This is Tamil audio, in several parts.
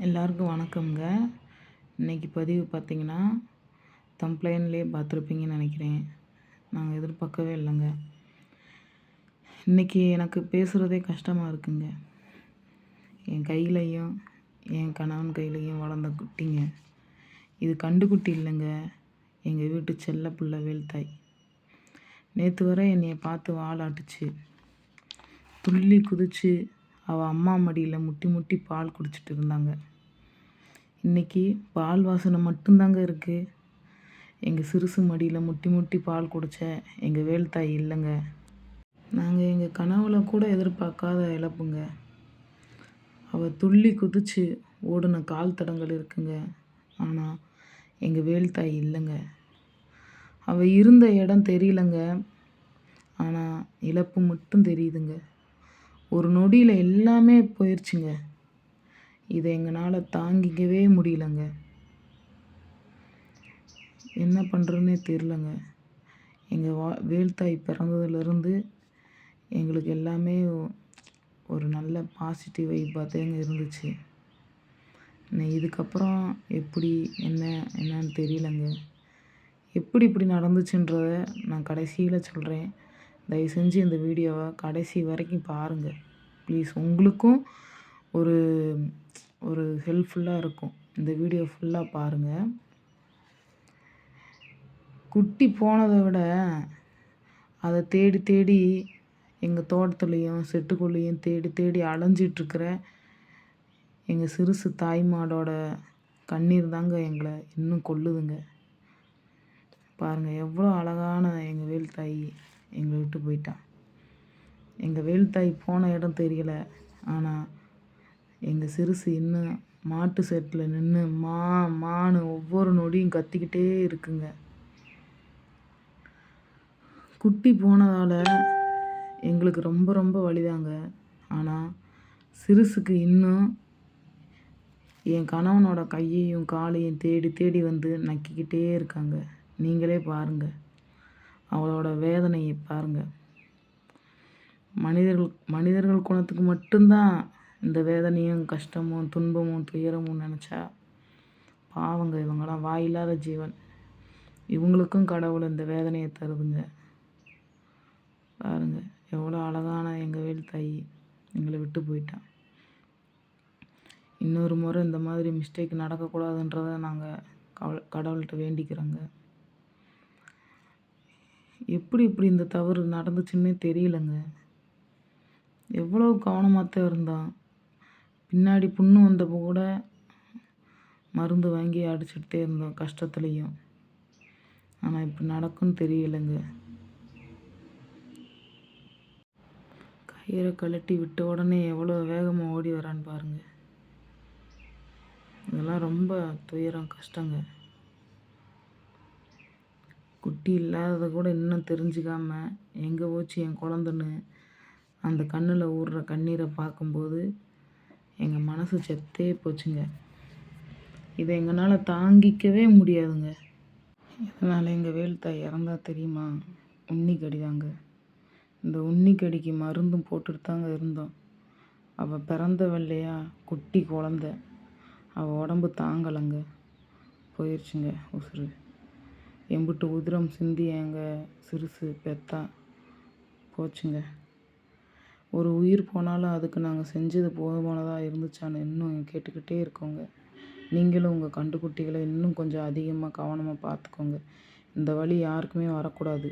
எல்லாருக்கும் வணக்கம்ங்க. இன்றைக்கி பதிவு பார்த்திங்கன்னா தம்ப்ளைன்லேயே பார்த்துருப்பீங்கன்னு நினைக்கிறேன். நாங்கள் எதிர்பார்க்கவே இல்லைங்க. இன்றைக்கி எனக்கு பேசுகிறதே கஷ்டமாக இருக்குங்க. என் கையிலையும் என் கணவன் கையிலையும் வளர்ந்த குட்டிங்க. இது கண்டுக்குட்டி இல்லைங்க. எங்கள் வீட்டு செல்ல புள்ள வேல்தாய். நேற்று வரை என்னையை பார்த்து வாழாட்டுச்சு துள்ளி குதிச்சு அவள் அம்மா மடியில் முட்டி முட்டி பால் குடிச்சிட்டு இருந்தாங்க. இன்றைக்கி பால் வாசனை மட்டும்தாங்க இருக்குது எங்கள் சிறுசு மடியில் முட்டி முட்டி பால் குடித்த எங்கள் வேல்தாய் இல்லைங்க. நாங்கள் எங்கள் கனவுல கூட எதிர்பார்க்காத இழப்புங்க. அவள் துள்ளி குதிச்சு ஓடின கால் தடங்கள் இருக்குங்க ஆனால் எங்கள் வேல்தாய் இல்லைங்க. அவள் இருந்த இடம் தெரியலங்க. ஆனால் இழப்பு மட்டும் தெரியுதுங்க. ஒரு நொடியில் எல்லாமே போயிடுச்சுங்க இதை எங்களால் தாங்கிக்கவே முடியலங்க. என்ன பண்ணுறதுனே தெரிலங்க எங்கள் வா வேல்தாய் பிறந்ததுலேருந்து எங்களுக்கு எல்லாமே ஒரு நல்ல பாசிட்டிவ் வைப்பாக தாங்க இருந்துச்சு. இதுக்கப்புறம் எப்படி என்ன என்னன்னு தெரியலங்க. எப்படி இப்படி நடந்துச்சுன்றத நான் கடைசியில் சொல்கிறேன் தயவு செஞ்சு இந்த வீடியோவை கடைசி வரைக்கும் பாருங்கள் ப்ளீஸ். உங்களுக்கும் ஒரு ஒரு ஹெல்ப்ஃபுல்லாக இருக்கும். இந்த வீடியோ ஃபுல்லாக பாருங்கள் குட்டி போனதை விட அதை தேடி தேடி எங்கள் தோட்டத்துலேயும் செட்டுக்குள்ளேயும் தேடி தேடி அலைஞ்சிட்ருக்கிற எங்கள் சிறுசு தாய்மாடோட கண்ணீர் தாங்க எங்களை இன்னும் கொல்லுதுங்க. பாருங்கள் எவ்வளோ அழகான எங்கள் வேல் தாய். எங்களை விட்டு போயிட்டான். எங்கள் வேல் தாய் போன இடம் தெரியல. ஆனால் எங்கள் சிறுசு இன்னும் மாட்டு செட்டில் நின்று மா மானு ஒவ்வொரு நொடியும் கத்திக்கிட்டே இருக்குங்க. குட்டி போனதால் எங்களுக்கு ரொம்ப ரொம்ப வழிதாங்க ஆனால் சிறுசுக்கு இன்னும் என் கணவனோட கையையும் காலையும் தேடி தேடி வந்து நக்கிக்கிட்டே இருக்காங்க. நீங்களே பாருங்கள் அவளோட வேதனையை பாருங்கள் மனிதர்கள் மனிதர்கள் குணத்துக்கு மட்டும்தான் இந்த வேதனையும் கஷ்டமும் துன்பமும் துயரமும் நினச்சா பாவங்க இவங்களாம் வாயில்லாத ஜீவன். இவங்களுக்கும் கடவுள் இந்த வேதனையை தருதுங்க. பாருங்க எவ்வளோ அழகான எங்கள் வேல் தை எங்களை விட்டு போயிட்டான் இன்னொரு முறை இந்த மாதிரி மிஸ்டேக் நடக்கக்கூடாதுன்றதை நாங்கள் கவ கடவுள்கிட்ட வேண்டிக்கிறோங்க. எப்படி இப்படி இந்த தவறு நடந்துச்சுன்னே தெரியலங்க. எவ்வளோ கவனமாக தான் இருந்தான் பின்னாடி புண்ணு வந்தப்போ கூட மருந்து வாங்கி அடிச்சுட்டே இருந்தோம் கஷ்டத்துலேயும். ஆனால் இப்படி நடக்கும்னு தெரியலைங்க. கயிறை கழட்டி விட்ட உடனே எவ்வளோ வேகமாக ஓடி வரான்னு பாருங்கள் இதெல்லாம் ரொம்ப துயரம் கஷ்டங்க. குட்டி இல்லாததை கூட இன்னும் தெரிஞ்சுக்காம எங்கே போச்சு என் குழந்தன்னு அந்த கண்ணில் ஊறுற கண்ணீரை பார்க்கும்போது எங்கள் மனசு செத்தே போச்சுங்க. இதை எங்களால் தாங்கிக்கவே முடியாதுங்க. இதனால் எங்கள் வேல்தாய் இறந்தா தெரியுமா? உன்னி இந்த உன்னிக்கடிக்கு மருந்தும் போட்டுட்டு தாங்க இருந்தோம். அவள் பிறந்தவல்லையா குட்டி குழந்த. அவள் உடம்பு தாங்கலைங்க. போயிடுச்சுங்க உசுறு. எம்பிட்டு உதிரம் சிந்தி எங்கள் சிறுசு பெத்தா. போச்சுங்க. ஒரு உயிர் போனாலும் அதுக்கு நாங்கள் செஞ்சது போதுமானதாக இருந்துச்சான்னு இன்னும் கேட்டுக்கிட்டே இருக்கோங்க. நீங்களும் உங்கள் கண்டுக்குட்டிகளை இன்னும் கொஞ்சம் அதிகமாக கவனமாக பார்த்துக்கோங்க இந்த வழி யாருக்குமே வரக்கூடாது.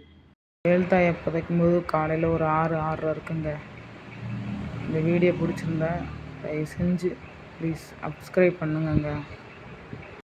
வேல்தாயை புதைக்கும் போது காலையில் ஒரு ஆறு ஆறரை இருக்குங்க. இந்த வீடியோ பிடிச்சிருந்தா தயவு செஞ்சு ப்ளீஸ் சப்ஸ்கிரைப் பண்ணுங்கங்க.